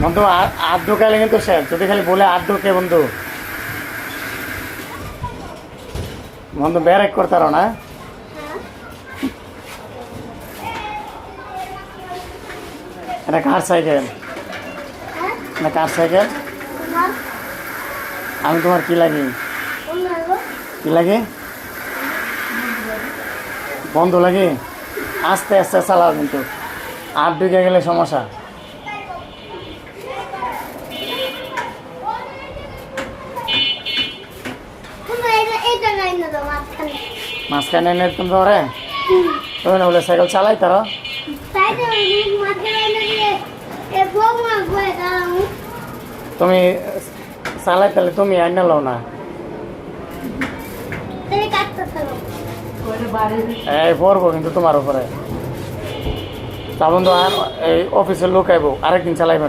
বন্ধু, আ- হাত ঢুকাইলে কিন্তু শেষ। যদি খালি বলে হাত ঢুকে বন্ধু? বন্ধু, ব্যারেক করতারো না? এটা কার সাইকেল? এটা কার সাইকেল? আমি তোমার কি লাগি? কি লাগে? বন্ধ লাগে? আস্তে আস্তে চালাও কিন্তু। আট ঢুকে গেলে সমস্যা? মাঝখানে এনে তুমি ধরে তুমি না বলে সাইকেল চালাই তারা তুমি চালাই তাহলে তুমি আইনা লও না। এই পড়ব কিন্তু তোমার উপরে। তা বন্ধু আর এই অফিসের লোক আইব আরেকদিন চালাইবেন।